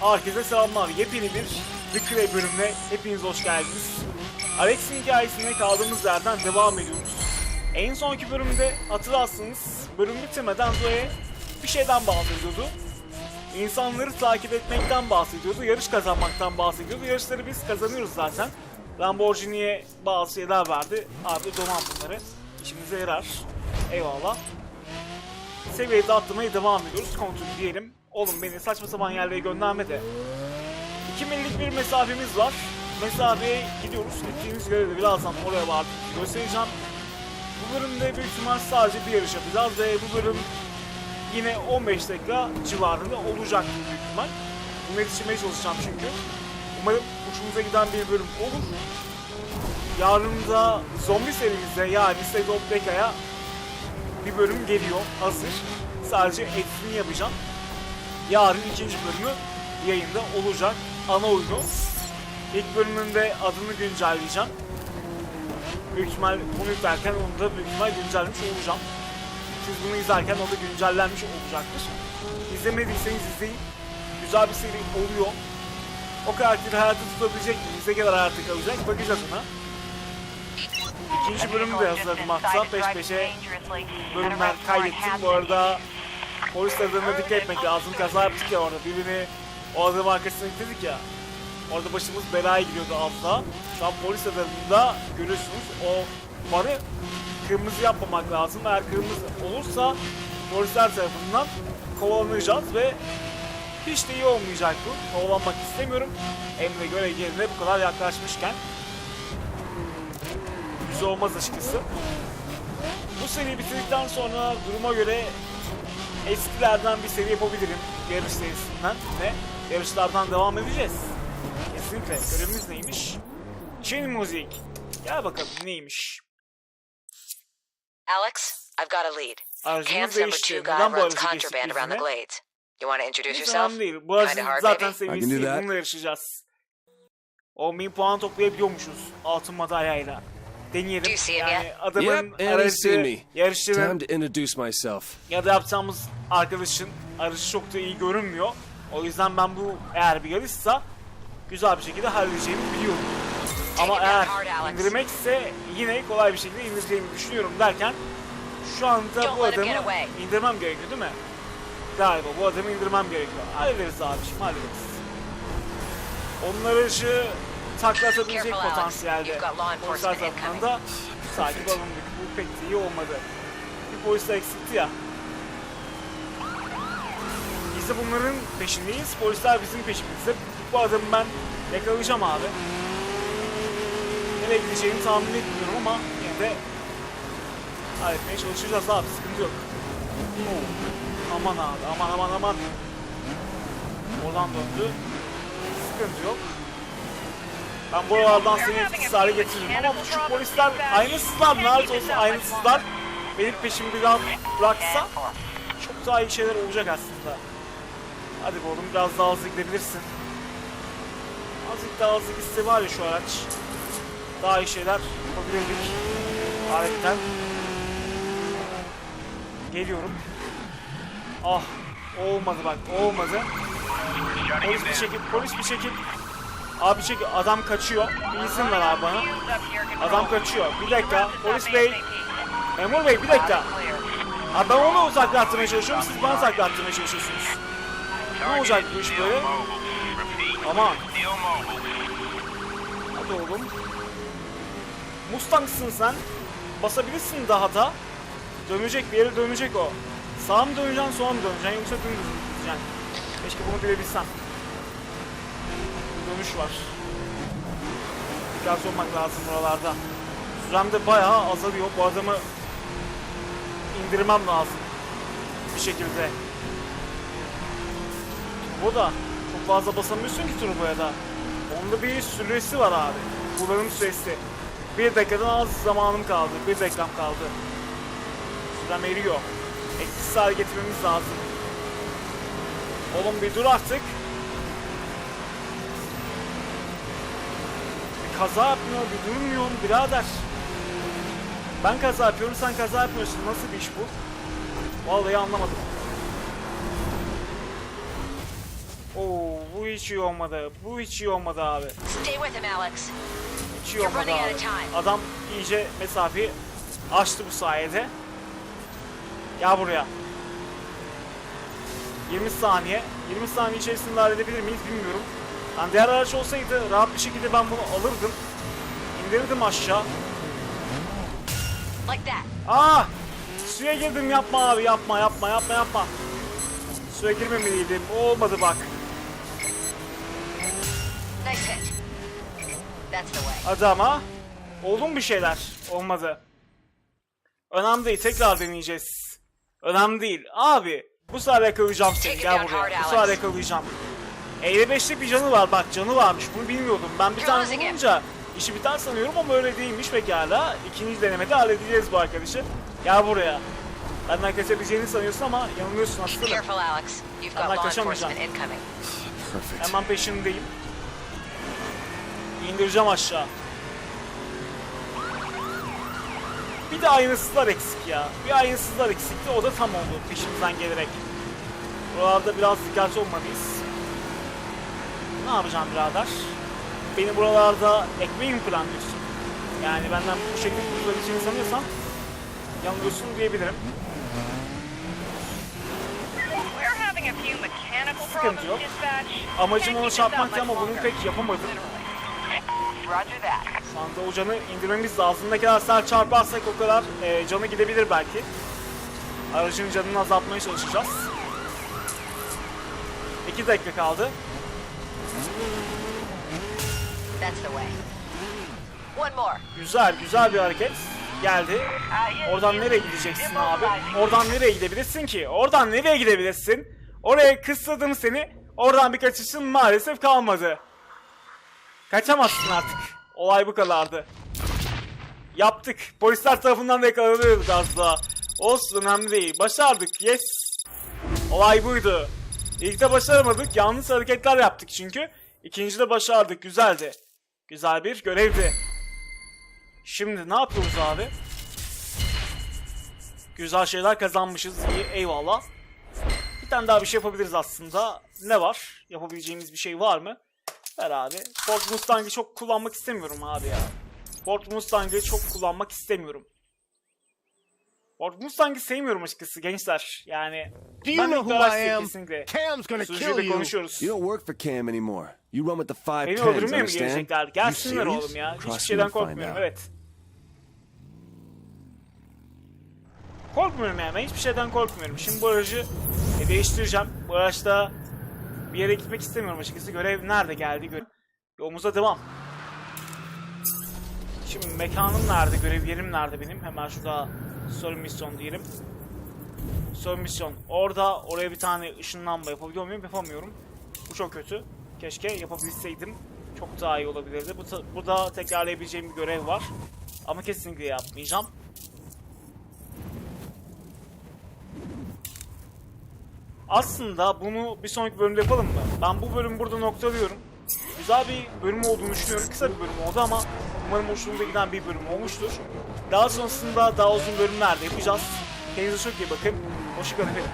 Herkese selamlar. Yepyeni bir Cray bölümüne hepiniz hoş geldiniz. Alex'in hikayesine kaldığımız yerden devam ediyoruz. En sonki bölümde hatırlarsınız bölüm bitirmeden Zoe bir şeyden bahsediyordu. İnsanları takip etmekten bahsediyordu, yarış kazanmaktan bahsediyordu. Yarışları biz kazanıyoruz zaten. Lamborghini'ye bazı şeyler verdi. Abi doman bunları. İşimize yarar. Eyvallah. Seviyeyi de atlamaya devam ediyoruz. Kontrol diyelim. Oğlum beni saçma sapan yerlere gönderme de. 2 millik bir mesafemiz var. Mesafeye gidiyoruz. Gittiğimiz göre de birazdan oraya vardık. Göstereceğim. Bu bölümde büyük ihtimal sadece bir yarış yapacağız ve bu bölüm yine 15 dakika civarında olacak büyük ihtimal. Bunu yetiştirmeye çalışacağım çünkü. Umarım hoşumuza giden bir bölüm olur. Yarın da zombi serimizde yani State of bir bölüm geliyor hazır. Sadece etkinliği yapacağım. Yarın ikinci bölümü yayında olacak. Ana oyunu. İlk bölümünde adını güncelleyeceğim. Büyük ihtimal bunu yüklerken onu da büyük ihtimal güncellemiş olacağım. Siz bunu izlerken o da güncellenmiş olacaktır. İzlemediyseniz izleyin. Güzel bir seri oluyor. O karakteri hayatta tutabilecek miyiz? Ne kadar hayatta kalacak? Bakacağız ona. İkinci bölümü de hazırladım hatta peş peşe bölümler kaydettim. Bu arada polis adına dikkat etmek lazım. Kaza yaptık ya orada. Birini o adam arkasına dedik ya. Orada başımız belaya giriyordu altta. Şu an polis adamında görüyorsunuz o farı kırmızı yapmamak lazım. Eğer kırmızı olursa polisler tarafından kovalanacağız ve hiç de iyi olmayacak bu. Kovalanmak istemiyorum. Emre göre yerine bu kadar yaklaşmışken güzel olmaz açıkçası. Bu seriyi bitirdikten sonra duruma göre eskilerden bir seri yapabilirim. Yarış serisinden ve yarışlardan devam edeceğiz. Kesinlikle. Görevimiz neymiş? Chain müzik. Gel bakalım neymiş? Alex, I've got a lead. Aracımız Cam's number değişti. two guy Neden bu runs aracı geçtik contraband around the bizimle? glades. You want to introduce Hiç yourself? önemli değil. Bu aracın zaten seviyesi. Bununla yarışacağız. 10.000 puan toplayabiliyormuşuz altın madalyayla. Deneyelim. Do you see him Yani yet? adamın Yep, aracı, yarışçının Time to introduce myself. ya da yapacağımız arkadaşın aracı çok da iyi görünmüyor. O yüzden ben bu eğer bir yarışsa güzel bir şekilde halledeceğimi biliyorum. Ama eğer indirmekse yine kolay bir şekilde indireceğimi düşünüyorum derken şu anda bu adamı indirmem gerekiyor değil mi? Galiba bu adamı indirmem gerekiyor. Hallederiz abi şimdi hallederiz. Onun aracı takla atabilecek Careful, Alex. potansiyelde. Polisler enforcement tarafından da takip alındık. Bu pek de iyi olmadı. Bir polis de eksikti ya. Biz de bunların peşindeyiz. Polisler bizim peşimizde. Bu adamı ben yakalayacağım abi. Nereye gideceğini tahmin etmiyorum ama yine de halletmeye çalışacağız abi. Sıkıntı yok. Oo. Aman abi aman aman aman. Oradan döndü. Sıkıntı yok. Ben bu aralardan seni etkisiz hale getiririm ama şu polisler aynısızlar lanet olsun aynısızlar. Benim peşimi biraz bıraksa çok daha iyi şeyler olacak aslında. Hadi oğlum biraz daha hızlı gidebilirsin. Azıcık daha hızlı gitse var ya şu araç. Daha iyi şeyler yapabilirdik. Harbiden. Geliyorum. Ah olmadı bak olmadı. Polis bir şekil, polis bir şekil. Abi çek adam kaçıyor. Bir izin ver abi bana. Adam kaçıyor. Bir dakika. Polis bey. Memur bey bir dakika. Abi ben onu uzaklattırmaya çalışıyorum. Siz bana uzaklattırmaya çalışıyorsunuz. Ne olacak bu iş böyle? Aman. Hadi oğlum. Mustang'sın sen. Basabilirsin daha da. Dönecek bir yere dönecek o. Sağa mı döneceksin sola mı döneceksin yoksa dümdüz mü gideceksin? Keşke bunu bilebilsem. Dönüş var. Dikkatli olmak lazım buralarda. Sürem de bayağı azalıyor. Bu adamı indirmem lazım. Bir şekilde. Bu da çok fazla basamıyorsun ki turboya da. Onda bir süresi var abi. Kullanım süresi. Bir dakikadan az zamanım kaldı. Bir dakikam kaldı. Sürem eriyor. Etkisiz hale getirmemiz lazım. Oğlum bir dur artık. Kaza yapmıyor, bir durmuyorsun birader. Ben kaza yapıyorum, sen kaza yapmıyorsun. Nasıl bir iş bu? Vallahi anlamadım. hiç iyi olmadı. Bu hiç iyi olmadı abi. Stay with him, Alex. Hiç iyi olmadı abi. Adam iyice mesafeyi açtı bu sayede. Gel buraya. 20 saniye. 20 saniye içerisinde halledebilir miyiz bilmiyorum. Yani diğer araç olsaydı rahat bir şekilde ben bunu alırdım. İndirirdim aşağı. That. Ah! Suya girdim yapma abi yapma yapma yapma yapma. Suya girmemeliydim. Olmadı bak. Hadi ama. Oldu mu bir şeyler? Olmadı. Önemli değil. Tekrar deneyeceğiz. Önemli değil. Abi. Bu sefer yakalayacağım seni. Gel buraya. Bu sefer yakalayacağım. 55'lik bir canı var. Bak canı varmış. Bunu bilmiyordum. Ben bir tane vurunca işi biter sanıyorum ama öyle değilmiş pekala. İkinci denemede halledeceğiz bu arkadaşı. Gel buraya. Benden kaçabileceğini sanıyorsun ama yanılıyorsun aslında. Careful, Alex. You've got I'm like law a shaman. enforcement incoming. Perfect. Hemen peşindeyim. İndireceğim aşağı. Bir de aynasızlar eksik ya. Bir aynasızlar eksikti. O da tam oldu peşimizden gelerek. Buralarda biraz dikkatli olmalıyız. Ne yapacağım birader? Beni buralarda ekmeği mi planlıyorsun? Yani benden bu şekilde kurtulabileceğini sanıyorsan yanılıyorsun diyebilirim. Sıkıntı yok. Amacım onu çarpmaktı ama bunu pek yapamadım. Şu anda o canı indirmemiz lazım. Ne kadar sert çarparsak o kadar e, canı gidebilir belki. Aracın canını azaltmaya çalışacağız. 2 dakika kaldı. That's the way. One more. Güzel, güzel bir hareket. Geldi. Oradan nereye gideceksin abi? Oradan nereye gidebilirsin ki? Oradan nereye gidebilirsin? Oraya kısladım seni. Oradan bir kaçışın maalesef kalmadı. Kaçamazsın artık. Olay bu kadardı. Yaptık. Polisler tarafından da yakalanıyorduk daha. Olsun önemli değil. Başardık. Yes. Olay buydu. İlkte başaramadık. Yanlış hareketler yaptık çünkü. İkincide başardık. Güzeldi. Güzel bir görevdi. Şimdi ne yapıyoruz abi? Güzel şeyler kazanmışız. İyi eyvallah. Bir tane daha bir şey yapabiliriz aslında. Ne var? Yapabileceğimiz bir şey var mı? Ver abi. Ford Mustang'ı çok kullanmak istemiyorum abi ya. Ford Mustang'ı çok kullanmak istemiyorum. Ford Mustang'ı sevmiyorum açıkçası gençler. Yani Do you ben know who I Galaxy am? kesinlikle. Cam's gonna kill you. konuşuyoruz. You don't work for Cam anymore. You run with the five Beni tens, öldürmeye mi understand? gelecekler? You Gelsinler serious? oğlum ya. Hiçbir Cross şeyden me and find korkmuyorum. out. Evet. Korkmuyorum yani. Ben hiçbir şeyden korkmuyorum. Şimdi bu aracı e, değiştireceğim. Bu araçta bir yere gitmek istemiyorum açıkçası. Görev nerede geldi? Görev. Yolumuza devam. Şimdi mekanım nerede? Görev yerim nerede benim? Hemen şurada sorun misyon diyelim. Sorun misyon. Orada oraya bir tane ışınlanma yapabiliyor muyum? Yapamıyorum. Bu çok kötü. Keşke yapabilseydim. Çok daha iyi olabilirdi. Bu burada tekrarlayabileceğim bir görev var. Ama kesinlikle yapmayacağım. Aslında bunu bir sonraki bölümde yapalım mı? Ben bu bölümü burada noktalıyorum. Güzel bir bölüm olduğunu düşünüyorum. Kısa bir bölüm oldu ama umarım hoşunuza giden bir bölüm olmuştur. Daha sonrasında daha uzun bölümlerde yapacağız. Kendinize çok iyi bakın. Hoşçakalın efendim.